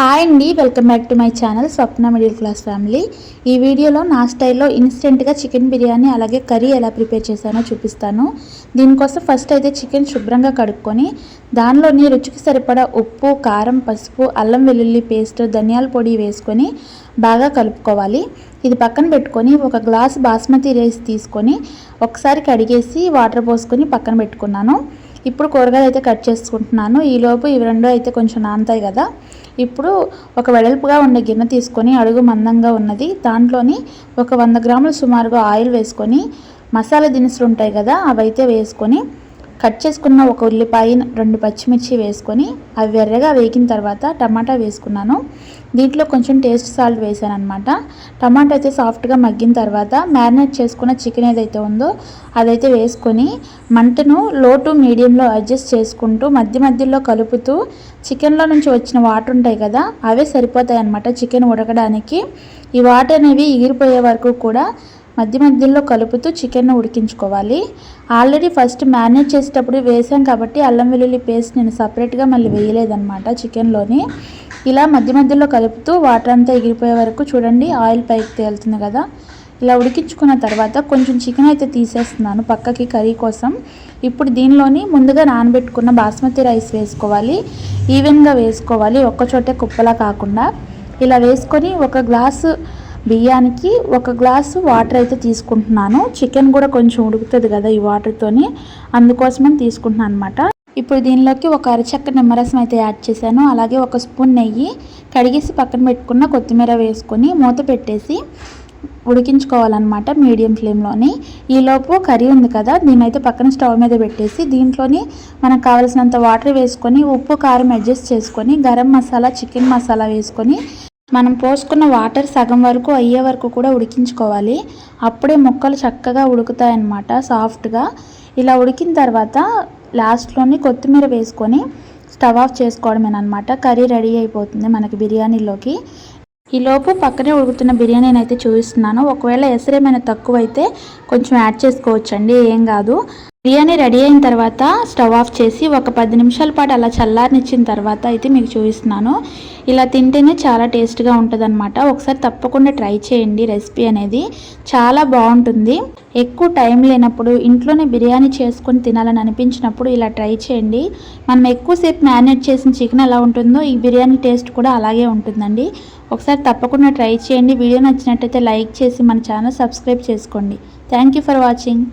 Hi అండి welcome back to my channel Swapna middle class family ఈ వీడియోలో నా స్టైల్లో ఇన్స్టెంట్గా చికెన్ బిర్యానీ అలాగే కర్రీ ఎలా ప్రిపేర్ చేశానో చూపిస్తాను. దీనికోసం ఫస్ట్ అయితే చికెన్ శుభ్రంగా కడుక్కొని దానిలోని రుచికి సరిపడా ఉప్పు కారం పసుపు అల్లం వెల్లుల్లి పేస్ట్ ధనియాల పొడి వేసుకొని బాగా కలుపుకోవాలి. ఇది పక్కన పెట్టుకొని ఒక గ్లాస్ బాస్మతి రైస్ తీసుకొని ఒకసారి కడిగేసి వాటర్ పోసుకొని పక్కన పెట్టుకున్నాను. ఇప్పుడు కూరగాయలు అయితే కట్ చేసుకుంటున్నాను. ఈలోపు ఇవి రెండు అయితే కొంచెం నానతాయి కదా. ఇప్పుడు ఒక వెడల్పుగా ఉండే గిన్నె తీసుకొని అడుగు మందంగా ఉన్నది. దాంట్లోని ఒక వంద గ్రాములు సుమారుగా ఆయిల్ వేసుకొని మసాలా దినుసులు ఉంటాయి కదా అవైతే వేసుకొని కట్ చేసుకున్న ఒక ఉల్లిపాయ రెండు పచ్చిమిర్చి వేసుకొని అవి ఎర్రగా వేగిన తర్వాత టమాటా వేసుకున్నాను. దీంట్లో కొంచెం టేస్ట్ సాల్ట్ వేసాను అనమాట టమాటా అయితే సాఫ్ట్గా మగ్గిన తర్వాత మ్యారినేట్ చేసుకున్న చికెన్ ఏదైతే ఉందో అదైతే వేసుకొని మంటను లో టు మీడియంలో అడ్జస్ట్ చేసుకుంటూ మధ్య మధ్యలో కలుపుతూ చికెన్లో నుంచి వచ్చిన వాటర్ ఉంటాయి కదా అవే సరిపోతాయి అనమాట చికెన్ ఉడకడానికి. ఈ వాటర్ అనేవి ఎగిరిపోయే వరకు కూడా మధ్య మధ్యలో కలుపుతూ చికెన్ ఉడికించుకోవాలి. ఆల్రెడీ ఫస్ట్ మ్యారినేట్ చేసేటప్పుడు వేసాం కాబట్టి అల్లం వెల్లుల్లి పేస్ట్ నేను సపరేట్గా మళ్ళీ వేయలేదన్నమాట చికెన్లోని. ఇలా మధ్య మధ్యలో కలుపుతూ వాటర్ అంతా ఎగిరిపోయే వరకు చూడండి ఆయిల్ పైకి తేలుతుంది కదా. ఇలా ఉడికించుకున్న తర్వాత కొంచెం చికెన్ అయితే తీసేస్తున్నాను పక్కకి కర్రీ కోసం. ఇప్పుడు దీనిలోని ముందుగా నానబెట్టుకున్న బాస్మతి రైస్ వేసుకోవాలి. ఈవెన్గా వేసుకోవాలి ఒక్కచోటే కుప్పలా కాకుండా. ఇలా వేసుకొని ఒక గ్లాసు బియ్యానికి ఒక గ్లాసు వాటర్ అయితే తీసుకుంటున్నాను. చికెన్ కూడా కొంచెం ఉడుకుతుంది కదా ఈ వాటర్తోని అందుకోసమని తీసుకుంటున్నాను అనమాట ఇప్పుడు దీనిలోకి ఒక అరచక్క నిమ్మరసం అయితే యాడ్ చేశాను. అలాగే ఒక స్పూన్ నెయ్యి కడిగేసి పక్కన పెట్టుకున్న కొత్తిమీర వేసుకొని మూత పెట్టేసి ఉడికించుకోవాలన్నమాట మీడియం ఫ్లేమ్లోని. ఈలోపు కర్రీ ఉంది కదా దీన్నైతే పక్కన స్టవ్ మీద పెట్టేసి దీంట్లోని మనకు కావలసినంత వాటర్ వేసుకొని ఉప్పు కారం అడ్జస్ట్ చేసుకొని గరం మసాలా చికెన్ మసాలా వేసుకొని మనం పోసుకున్న వాటర్ సగం వరకు అయ్యే వరకు కూడా ఉడికించుకోవాలి. అప్పుడే ముక్కలు చక్కగా ఉడుకుతాయన్నమాట సాఫ్ట్గా. ఇలా ఉడికిన తర్వాత లాస్ట్లోని కొత్తిమీర వేసుకొని స్టవ్ ఆఫ్ చేసుకోవడమేనమాట కర్రీ రెడీ అయిపోతుంది మనకి బిర్యానీలోకి. ఈలోపు పక్కనే ఉడుకుతున్న బిర్యానీని అయితే చూపిస్తున్నాను. ఒకవేళ ఎసరేమైనా తక్కువైతే కొంచెం యాడ్ చేసుకోవచ్చండి ఏం కాదు. బిర్యానీ రెడీ అయిన తర్వాత స్టవ్ ఆఫ్ చేసి ఒక పది నిమిషాల పాటు అలా చల్లారనిచ్చిన తర్వాత అయితే మీకు చూపిస్తున్నాను. ఇలా తింటేనే చాలా టేస్ట్గా ఉంటుందన్నమాట. ఒకసారి తప్పకుండా ట్రై చేయండి రెసిపీ అనేది. చాలా బాగుంటుంది. ఎక్కువ టైం లేనప్పుడు ఇంట్లోనే బిర్యానీ చేసుకొని తినాలని అనిపించినప్పుడు ఇలా ట్రై చేయండి. మనం ఎక్కువసేపు మ్యారినేట్ చేసిన చికెన్ ఎలా ఉంటుందో ఈ బిర్యానీ టేస్ట్ కూడా అలాగే ఉంటుందండి. ఒకసారి తప్పకుండా ట్రై చేయండి. వీడియో నచ్చినట్టయితే లైక్ చేసి మన ఛానల్ సబ్స్క్రైబ్ చేసుకోండి. Thank for watching.